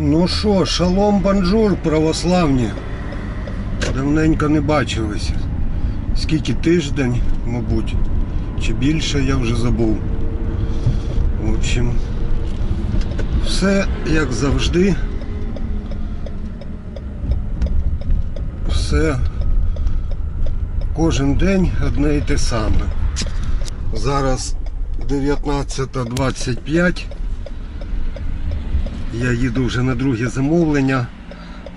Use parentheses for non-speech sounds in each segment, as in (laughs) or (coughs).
Ну що, шалом банджур, православні. Давненько не бачилися. Скільки тиждень, мабуть, чи більше я вже забув. В общем, все як завжди. Все кожен день одне і те саме. Зараз 19.25. Я їду вже на друге замовлення.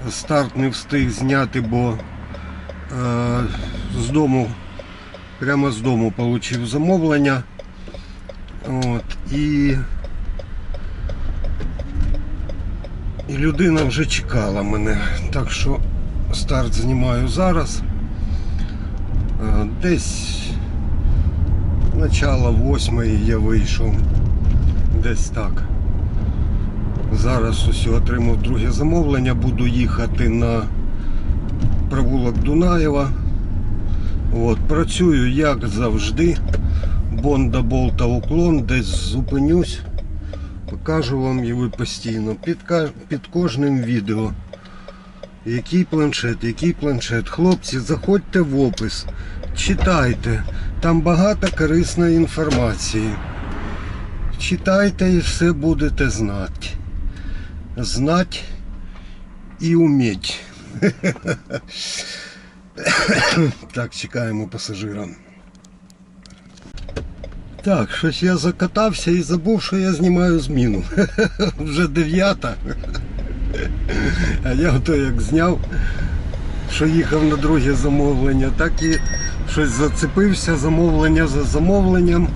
Старт не встиг зняти, бо е, з дому, прямо з дому отримав замовлення. От, і, і людина вже чекала мене. Так що старт знімаю зараз. Е, десь начало восьмої я вийшов. Десь так. Зараз ось отримав друге замовлення, буду їхати на провулок Дунаєва. От, працюю як завжди. Бонда болта уклон, десь зупинюсь, покажу вам ви постійно під, під кожним відео. Який планшет, який планшет. Хлопці, заходьте в опис, читайте. Там багато корисної інформації. Читайте і все будете знати. Знать і уметь. (coughs) Так, чекаємо пасажира. Так, щось я закатався і забув, що я знімаю зміну. (laughs) Вже дев'ята. А я ото як зняв, що їхав на друге замовлення, так і щось зацепився, замовлення за замовленням,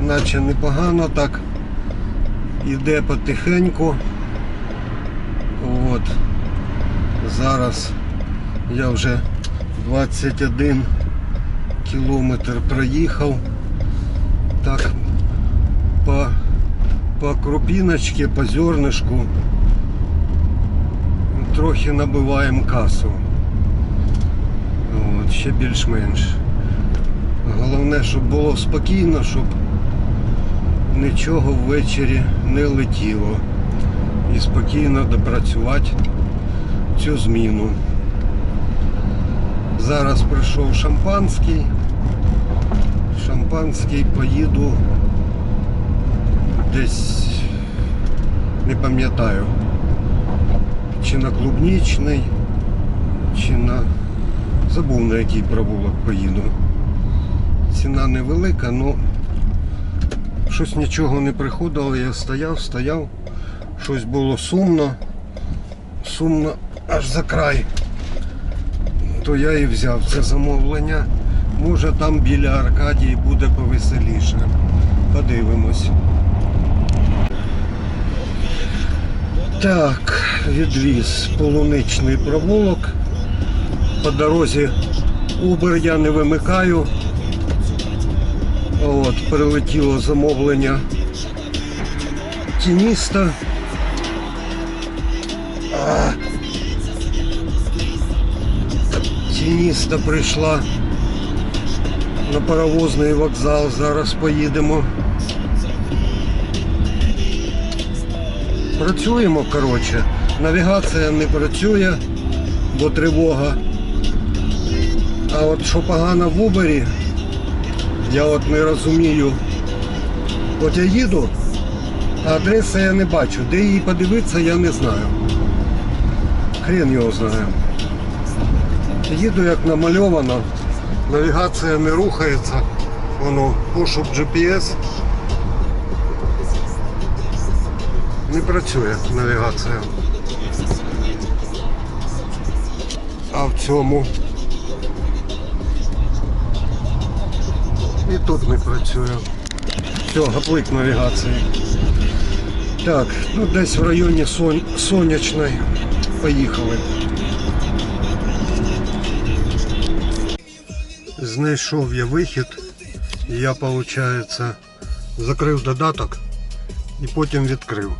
наче непогано так. Іде потихеньку. От. Зараз я вже 21 кілометр проїхав. Так по, по крупіночці, по зернишку трохи набиваємо касу. От, ще більш-менш. Головне, щоб було спокійно, щоб нічого ввечері не летіло. І спокійно допрацювати цю зміну. Зараз прийшов шампанський. Шампанський поїду десь не пам'ятаю. Чи на клубнічний, чи на... Забув на який провулок поїду. Ціна невелика, але щось нічого не приходило, я стояв, стояв, щось було сумно, сумно аж за край. То я і взяв це замовлення. Може там біля Аркадії буде повеселіше. Подивимось. Так, відвіз полуничний провулок. По дорозі Uber я не вимикаю. От, прилетіло замовлення тініста. Тініста прийшла на паровозний вокзал. Зараз поїдемо. Працюємо, коротше. Навігація не працює, бо тривога. А от що погано в Убері, я от не розумію. От я їду, а адреси я не бачу. Де її подивитися, я не знаю. Хрен його знає. Їду як намальовано, навігація не рухається. Воно пошук GPS. Не працює навігація. А в цьому і тут не працює. Все, гаплик навігації. Так, ну десь в районі Сон... Сонячної. Поїхали. Знайшов я вихід. Я, виходить, закрив додаток і потім відкрив.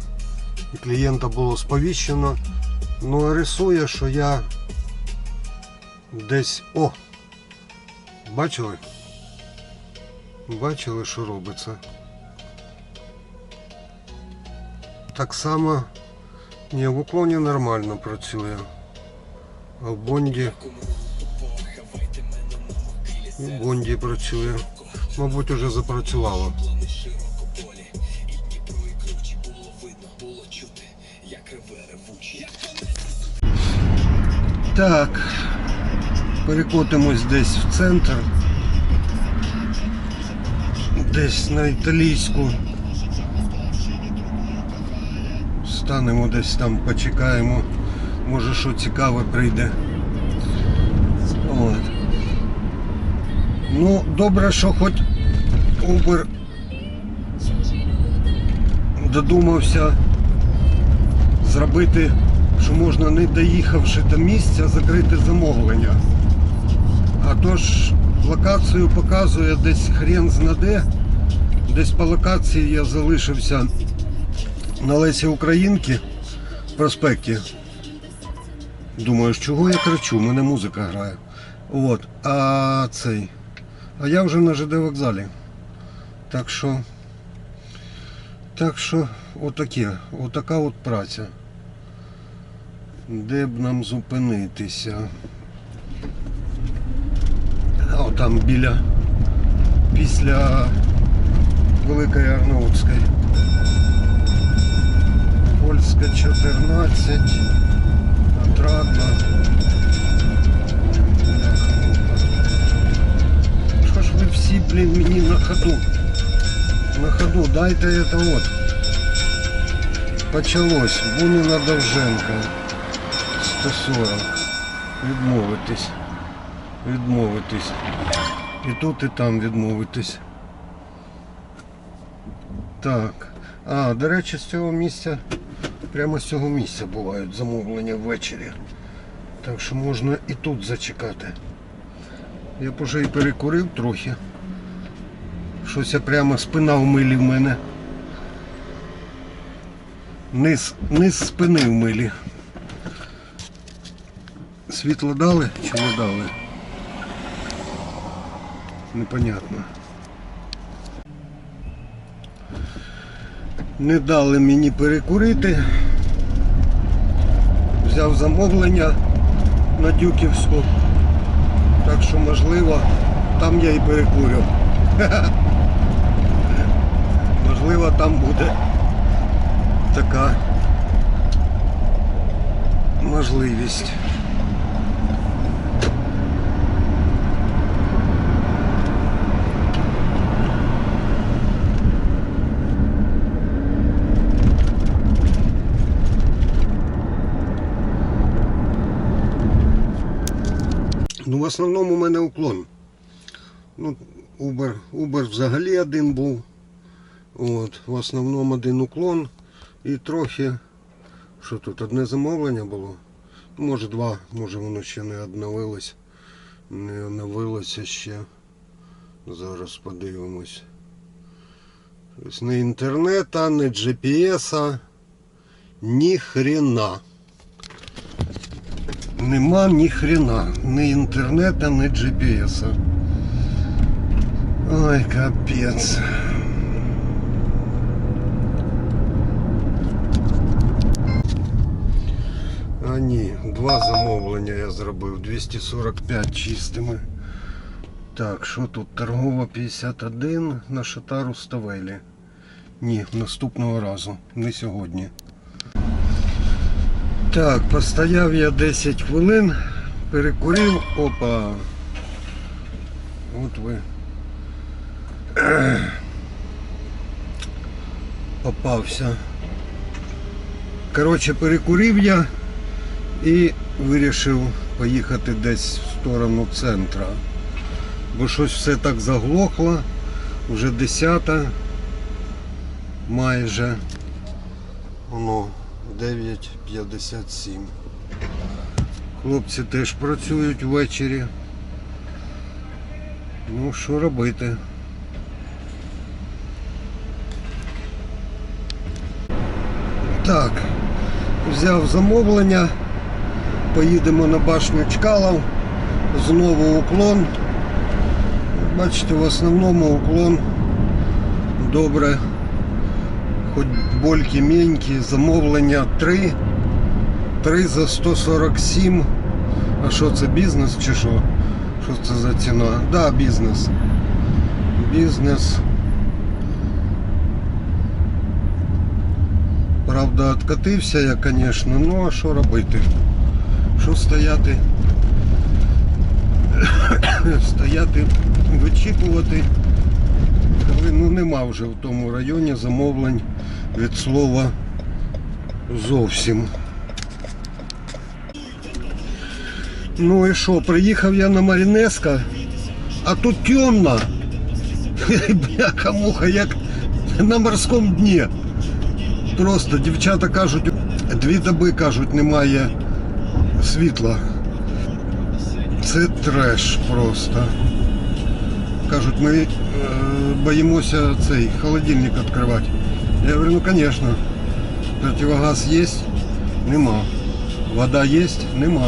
І клієнта було сповіщено. Ну а рисує, що я десь... О! Бачили? Бачили, що робиться. Так само Ні, в уклоні нормально працює. А в Бонді. В Бонді працює. Мабуть, уже запрацювало. Так. Перекотимось десь в центр. Десь на італійську. Станемо десь там, почекаємо. Може що цікаве прийде. От. Ну, добре, що хоч Uber додумався зробити, що можна, не доїхавши до місця, закрити замовлення. А то ж локацію показує десь хрен знаде. Десь по локації я залишився на Лесі Українки в проспекті. Думаю, чого я кричу, у мене музика грає. От, а цей. А я вже на ЖД вокзалі. Так що. Так що, отаке, отака от праця. Де б нам зупинитися? А там біля після Великої Арнаутської. Польська 14. Отрадно. Що ж ви всі, блін, мені на ходу? На ходу, дайте это вот. Почалось. Бунина Довженка. 140. Відмовитись. Відмовитись. І тут, і там відмовитись. Так. А, до речі, з цього місця, прямо з цього місця бувають замовлення ввечері. Так що можна і тут зачекати. Я б уже і перекурив трохи. Щось я прямо спина в милі в мене. Низ, низ спини в милі. Світло дали чи не дали? Непонятно. Не дали мені перекурити. Взяв замовлення на Дюківську. Так що можливо там я і перекурю. (laughs) Можливо, там буде така можливість. Ну, в основному у мене уклон. Ну, Uber, Uber взагалі один був. От, в основному один уклон і трохи. Що тут, одне замовлення було? Може два, може воно ще не обновилось. Не оновилося ще. Зараз подивимось. Тобто не інтернета, не GPS, ні хрена. Нема ні хрена. Ні інтернета, ні GPS. Ой, капець. А ні, два замовлення я зробив, 245 чистими. Так, що тут? Торгова 51 на шатару Ставелі. Ні, наступного разу, не сьогодні. Так, постояв я 10 хвилин, перекурив, опа. От ви. (clears throat) Попався. Коротше, перекурив я і вирішив поїхати десь в сторону центра. Бо щось все так заглохло, вже 10 майже. Воно 9.57. Хлопці теж працюють ввечері. Ну, що робити? Так, взяв замовлення, поїдемо на башню Чкалов, знову уклон. Бачите, в основному уклон добре, хоч больки менькі, замовлення 3 3 за 147. А що це бізнес чи що? Що це за ціна? Так, да, бізнес. Бізнес. Правда, откатився я, звісно, ну а що робити? Що стояти? (coughs) стояти, вичікувати. Ну нема вже в тому районі замовлень від слова зовсім. Ну і що, приїхав я на Марінеска, а тут темно. Бляха муха, як на морському дні. Просто дівчата кажуть, дві доби кажуть, немає світла. Це треш просто. Кажуть, ми е, боїмося цей холодильник відкривати. Я говорю, ну звісно. Противогаз є? Нема. Вода є? Нема.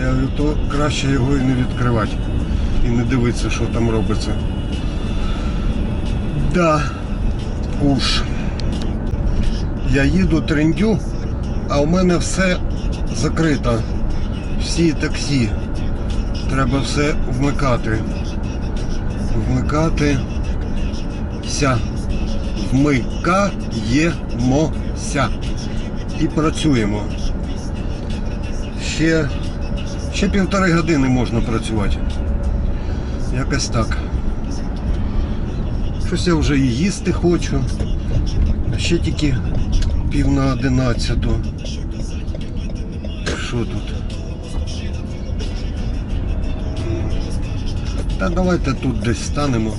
Я говорю, то краще його і не відкривати. І не дивитися, що там робиться. Да, уж. Я їду трендю, а у мене все закрито. Всі таксі. Треба все вмикати. Вмикати. Ся. Вмикаємося. І працюємо. Ще, ще півтори години можна працювати. Якось так. Щось я вже і їсти хочу. А ще тільки пів на одинадцяту. Що тут? Та давайте тут десь станемо.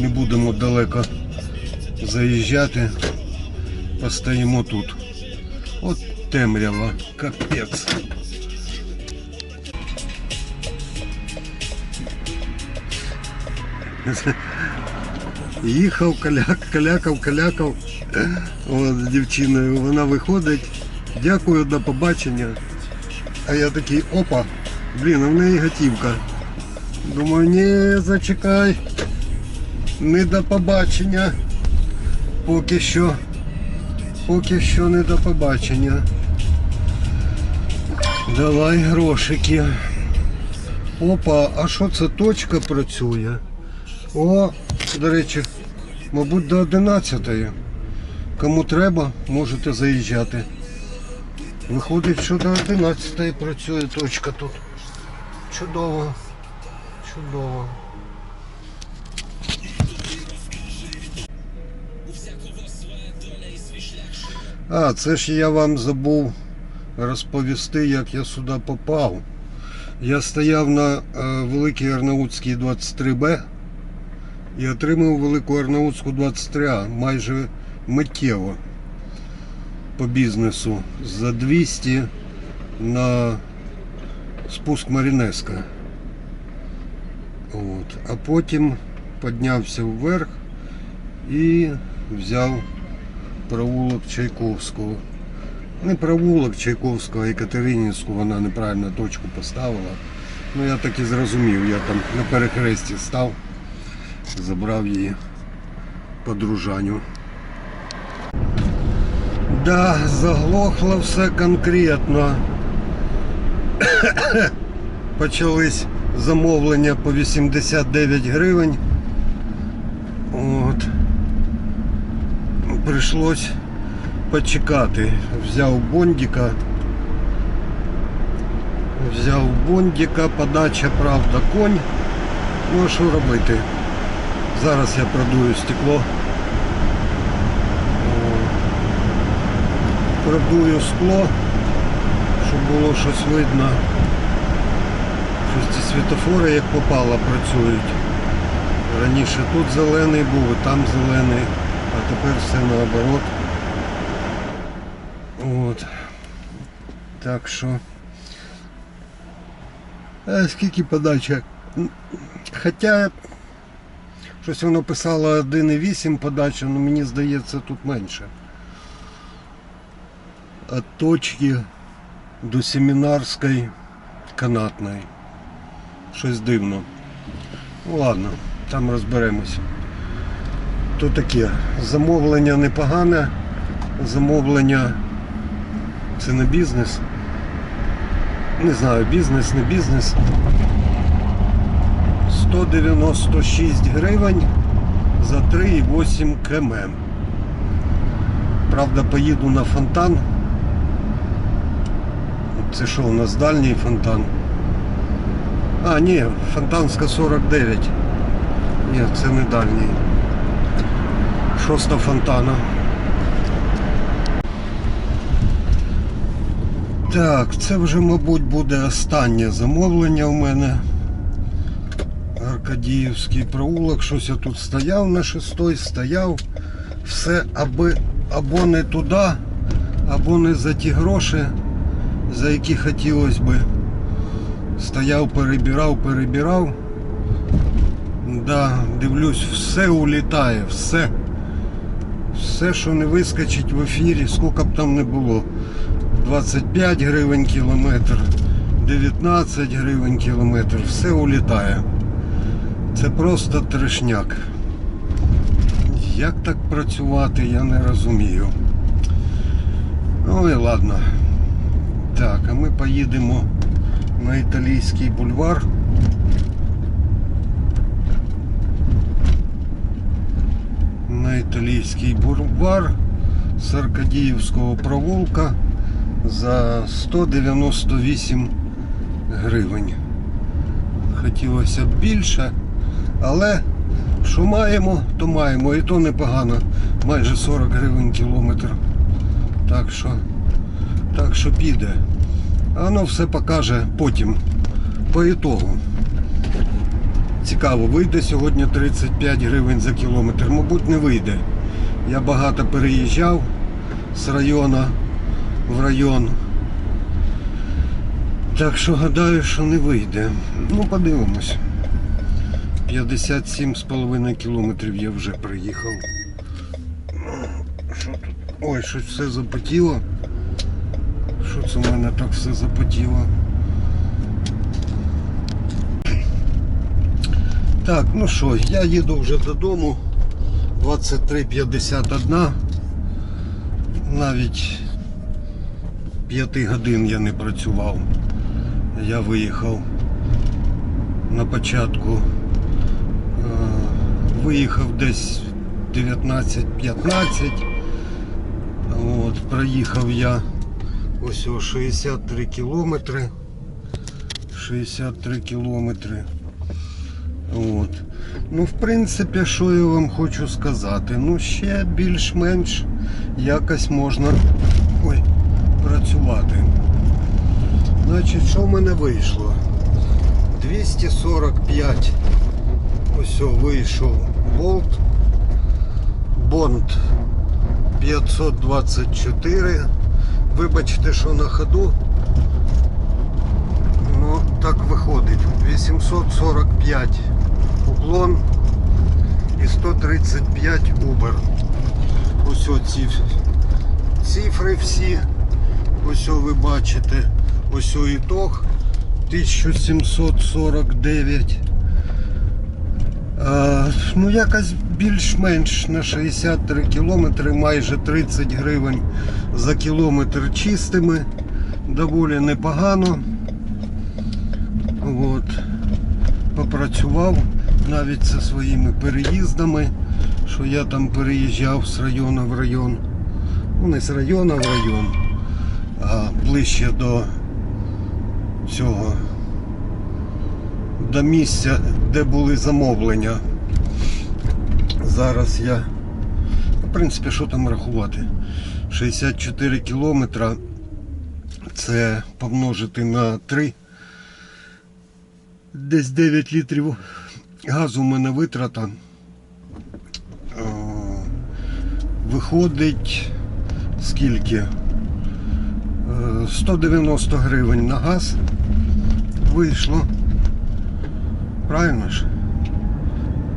Не будемо далеко заїжджати. Постоїмо тут. От темрява, капець. Їхав, каляк, калякав, калякав. З дівчиною вона виходить. Дякую, до побачення. А я такий, опа, блін, а в неї готівка. Думаю, ні, зачекай. Не до побачення. Поки що. Поки що не до побачення. Давай грошики. Опа, а що це точка працює? О, до речі, мабуть, до 11. Кому треба, можете заїжджати. Виходить, що до 11 працює точка тут. Чудово. Чудово. А, це ж я вам забув розповісти, як я сюди попав. Я стояв на е, Великій Арнаутській 23Б і отримав Велику Арнаутську 23А майже миттєво по бізнесу за 200 на спуск Марінеска. От. А потім піднявся вверх і взяв провулок Чайковського. Не провулок Чайковського, а Екатеринівську вона неправильно точку поставила. Ну я так і зрозумів, я там на перехресті став, забрав її по дружанню. Да, заглохло все конкретно. (coughs) Почались замовлення по 89 гривень. От. Прийшлось почекати. Взяв бондика. Взяв бондика, подача, правда, конь. Ну що робити? Зараз я продую стекло. Продую скло, щоб було щось видно. Щось ці світофори як попало працюють. Раніше тут зелений був, там зелений, тепер все наоборот. От. Так що. А скільки подача? Хоча щось воно писало 1,8 подача, але мені здається тут менше. От точки до семінарської канатної. Щось дивно. Ну ладно, там розберемось. То таке. Замовлення непогане. Замовлення це не бізнес. Не знаю, бізнес, не бізнес. 196 гривень за 3,8 км. Правда, поїду на фонтан. Це що у нас дальній фонтан? А, ні, фонтанська 49. Ні, це не дальній. Шоста фонтана. Так, це вже, мабуть, буде останнє замовлення у мене. Аркадіївський проулок, щось я тут стояв на шестой, стояв. Все аби або не туди, або не за ті гроші, за які хотілося би. Стояв, перебирав, перебирав. Да, дивлюсь, все улітає, все. Все, що не вискочить в ефірі, скільки б там не було. 25 гривень кілометр, 19 гривень кілометр, все улітає. Це просто трешняк. Як так працювати, я не розумію. Ну і ладно. Так, а ми поїдемо на італійський бульвар. На італійський бульвар з Аркадіївського провулка за 198 гривень. Хотілося б більше, але що маємо, то маємо. І то непогано. Майже 40 гривень кілометр. Так що, так що піде. А воно все покаже потім. По ітогу. Цікаво, вийде сьогодні 35 гривень за кілометр. Мабуть, не вийде. Я багато переїжджав з району в район. Так що гадаю, що не вийде. Ну, подивимось. 57,5 кілометрів я вже приїхав. Що тут? Ой, щось все запотіло. Що це в мене так все запотіло? Так, ну що, я їду вже додому. 23.51. Навіть 5 годин я не працював. Я виїхав на початку. е, Виїхав десь 19.15. От, проїхав я ось о 63 кілометри. 63 кілометри. От. Ну, в принципі, що я вам хочу сказати? Ну, ще більш-менш якось можна ой, працювати. Значить, що в мене вийшло? 245. Ось вийшов болт. Бонд 524. Вибачте, що на ходу. Ну, так виходить. 845 уклон і 135 Uber. Ось оці цифри всі. Ось ви бачите. Ось ітог 1749. А, ну якось більш-менш на 63 кілометри, майже 30 гривень за кілометр чистими. Доволі непогано. От. Попрацював навіть зі своїми переїздами, що я там переїжджав з району в район. Ну не з району в район, а ближче до цього до місця, де були замовлення. Зараз я, в принципі, що там рахувати? 64 кілометра це помножити на 3. Десь 9 літрів газу в мене витрата. О, Виходить скільки? Е, 190 гривень на газ вийшло. Правильно ж?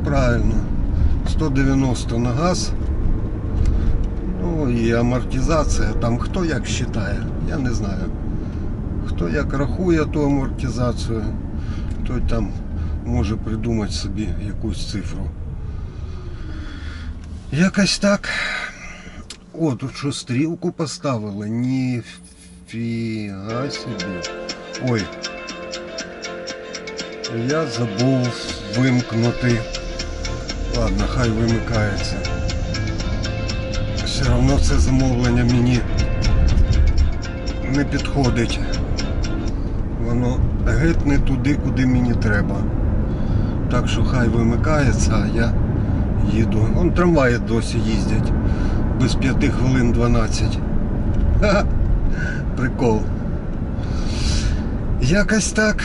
Правильно. 190 на газ. Ну і амортизація. Там хто як вважає, я не знаю. Хто як рахує ту амортизацію, той там може придумати собі якусь цифру. Якось так. О, тут що стрілку поставили? Ніфіга собі. Ой. Я забув вимкнути. Ладно, хай вимикається. Все одно це замовлення мені не підходить. Воно геть не туди, куди мені треба. Так що хай вимикається, а я їду. Вон трамваї досі їздять. Без 5 хвилин 12. Ха-ха. Прикол. Якось так.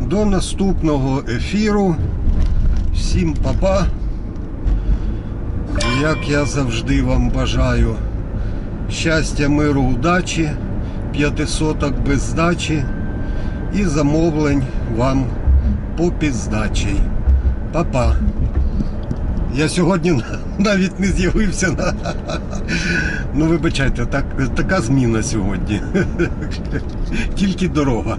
До наступного ефіру. Всім папа. Як я завжди вам бажаю щастя, миру, удачі, п'ятисоток без здачі і замовлень вам по піздачі. Папа. Я сьогодні навіть не з'явився на. Ну, вибачайте, так, така зміна сьогодні. (laughs) Тільки дорога.